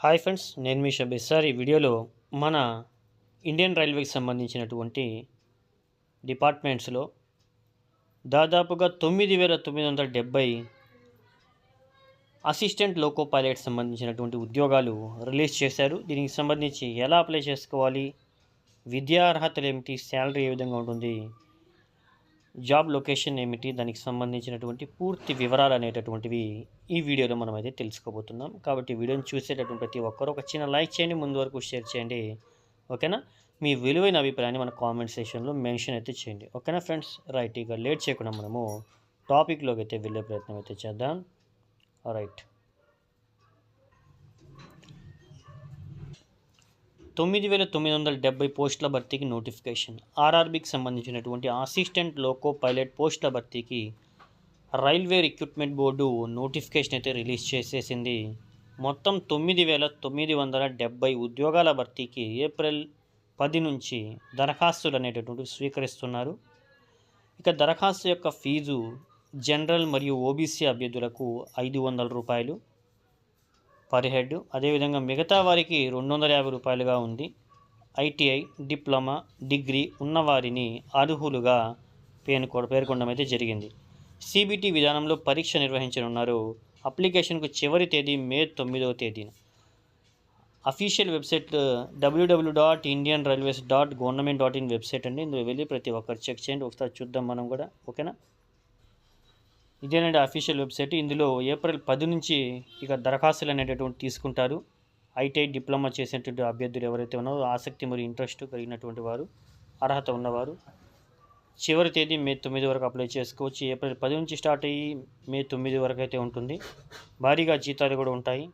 Hi friends నేను మీ షబీ sir. ఈ వీడియోలో మన ఇండియన్ రైల్వేకి సంబంధించినటువంటి డిపార్ట్మెంట్స్లో దాదాపుగా తొమ్మిది వేల తొమ్మిది వందల డెబ్బై అసిస్టెంట్ లోకో పైలట్ సంబంధించినటువంటి ఉద్యోగాలు రిలీజ్ చేశారు. దీనికి సంబంధించి ఎలా అప్లై చేసుకోవాలి విద్యా అర్హతలు ఏమిటి శాలరీ ఏ విధంగా ఉంటుంది జాబ్ లొకేషన్ ఏమిటి? దానికి సంబంధించినటువంటి పూర్తి వివరాలు అనేటటువంటివి ఈ వీడియోలో మనం అయితే తెలుసుకోబోతున్నాం. కాబట్టి వీడియోని చూసేటటువంటి ప్రతి ఒక్కరు ఒక చిన్న లైక్ చేయండి ముందు వరకు షేర్ చేయండి. ఓకేనా? మీ విలువైన అభిప్రాయాన్ని మన కామెంట్ సెక్షన్లో మెన్షన్ అయితే చేయండి. ఓకేనా ఫ్రెండ్స్? రైట్ ఇక లేట్ చేయకుండా మనము టాపిక్లోకి అయితే వెళ్ళే ప్రయత్నం అయితే చేద్దాం. రైట్. తొమ్మిది వేల తొమ్మిది వందల డెబ్బై పోస్టుల భర్తీకి నోటిఫికేషన్. ఆర్ఆర్బికి సంబంధించినటువంటి అసిస్టెంట్ లోకో పైలట్ పోస్టుల భర్తీకి రైల్వే రిక్రూట్మెంట్ బోర్డు నోటిఫికేషన్ అయితే రిలీజ్ చేసేసింది. మొత్తం తొమ్మిది వేల తొమ్మిది వందల డెబ్బై ఉద్యోగాల భర్తీకి ఏప్రిల్ పది నుంచి దరఖాస్తులు అనేటటువంటివి స్వీకరిస్తున్నారు. ఇక దరఖాస్తు యొక్క ఫీజు జనరల్ మరియు ఓబీసీ అభ్యర్థులకు ఐదు వందల రూపాయలు పర్ హెడ్. అదేవిధంగా మిగతా వారికి రెండు వందల యాభై రూపాయలుగా ఉంది. ఐటీఐ డిప్లొమా డిగ్రీ ఉన్నవారిని అర్హులుగా పేర్కొ పేర్కొనడం అయితే జరిగింది. సిబిటి విధానంలో పరీక్ష నిర్వహించనున్నారు. అప్లికేషన్కు చివరి తేదీ మే తొమ్మిదవ తేదీన. Official website WWW dot Indian railways dot government dot in website అండి. ఇందులో వెళ్ళి ప్రతి ఒక్కరు చెక్ చేయండి. ఒకసారి చూద్దాం మనం కూడా. ఓకేనా? ఇదేనండి అఫీషియల్ వెబ్సైట్ ఇందులో ఏప్రిల్ పది నుంచి ఇక దరఖాస్తులు అనేటటువంటి తీసుకుంటారు. ఐటీఐ డిప్లొమా చేసినటువంటి అభ్యర్థులు ఎవరైతే ఉన్నారో ఆసక్తి మరియు ఇంట్రెస్ట్ కలిగినటువంటి వారు అర్హత ఉన్నవారు చివరి తేదీ మే తొమ్మిది వరకు అప్లై చేసుకోవచ్చు. ఏప్రిల్ పది నుంచి స్టార్ట్ అయ్యి మే తొమ్మిది వరకు అయితే ఉంటుంది. భారీగా జీతాలు కూడా ఉంటాయి.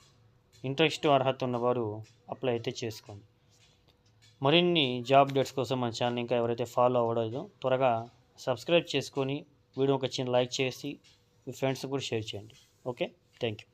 ఇంట్రెస్ట్ అర్హత ఉన్నవారు అప్లై అయితే చేసుకోండి. మరిన్ని జాబ్ డేట్స్ కోసం మన ఛానల్ ఇంకా ఎవరైతే ఫాలో అవ్వలేదో త్వరగా సబ్స్క్రైబ్ చేసుకొని వీడియో ఒక చిన్న లైక్ చేసి మీ ఫ్రెండ్స్ కూడా షేర్ చేయండి. ఓకే? Thank you